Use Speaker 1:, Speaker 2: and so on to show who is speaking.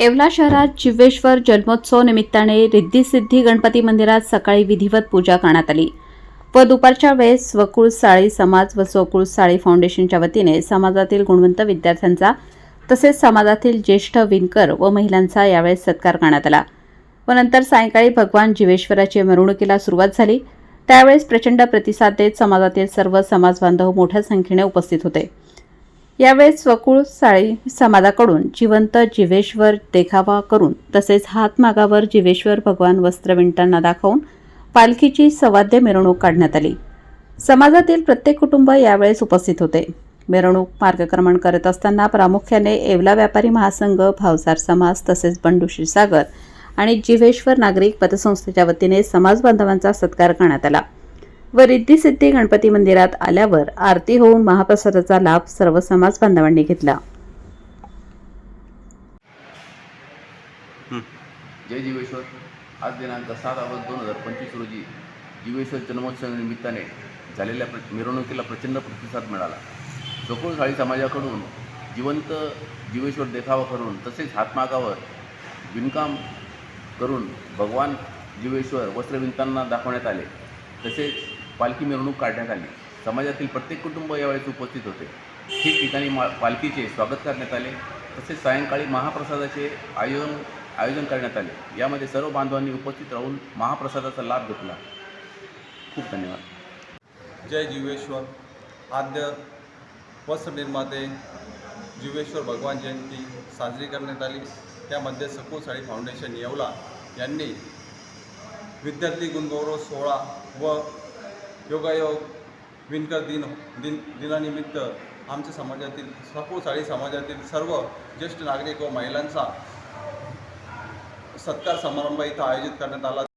Speaker 1: येवला शहरात जिव्वेश्वर जन्मोत्सव निमित्ताने रिद्धी गणपती मंदिरात सकाळी विधिवत पूजा करण्यात आली व दुपारच्या वेळेस स्वकुळ साळी समाज व स्वकुळ साळी फाउंडेशनच्या वतीने समाजातील गुणवंत विद्यार्थ्यांचा तसेच समाजातील ज्येष्ठ विणकर व महिलांचा यावेळेस सत्कार करण्यात आला व नंतर सायंकाळी भगवान जिवेश्वराची मिरवणुकीला सुरुवात झाली. त्यावेळेस प्रचंड प्रतिसाद देत समाजातील सर्व समाजबांधव मोठ्या संख्येने उपस्थित होते. यावेळेस स्वकुळ साळी समाजाकडून जिवंत जिवेश्वर देखावा करून तसेच हातमागावर जिवेश्वर भगवान वस्त्र विणताना दाखवून पालखीची सवाद्य मिरवणूक काढण्यात आली. समाजातील प्रत्येक कुटुंब यावेळेस उपस्थित होते. मिरवणूक मार्गक्रमण करत असताना प्रामुख्याने येवला व्यापारी महासंघ भावसार समाज तसेच बंडू क्षीरसागर आणि जिवेश्वर नागरिक पतसंस्थेच्या वतीने समाज बांधवांचा सत्कार करण्यात आला. व रिद्धिसिद्धी गणपती मंदिरात आल्यावर आरती होऊन महाप्रसादाचा लाभ सर्व समाज बांधवांनी घेतला.
Speaker 2: जय जीवेश्वर. आज दिनांक सात ऑगस्ट दोन हजार पंचवीस रोजी जीवेश्वर जन्मोत्सव निमित्ताने झालेल्या प्र मिरवणुकीला प्रचंड प्रतिसाद मिळाला. चोकुळसाळी समाजाकडून जिवंत जीवेश्वर देखावा करून तसेच हातमागावर विणकाम करून भगवान जीवेश्वर वस्त्रविंतांना दाखवण्यात आले. तसेच पालखी मिरवणूक काढण्यात आली. समाजातील प्रत्येक कुटुंब यावेळेस उपस्थित होते. ठिकठिकाणी मा पालखीचे स्वागत करण्यात आले. तसेच सायंकाळी महाप्रसादाचे आयोजन आयोजन करण्यात आले. यामध्ये सर्व बांधवांनी उपस्थित राहून महाप्रसादाचा लाभ घेतला. खूप धन्यवाद.
Speaker 3: जय जीवेश्वर. आद्य वस्त्र निर्माते जीवेश्वर भगवान जयंती साजरी करण्यात आली. त्यामध्ये सखू साळी फाउंडेशन येवला यांनी विद्यार्थी गुणगौरव सोहळा व योगायोग विणकर दिन दिन दिनानिमित्त आमच्या समाजातील सखू साळी समाजातील सर्व ज्येष्ठ नागरिक व महिलांचा सत्कार समारंभ इथं आयोजित करण्यात आला.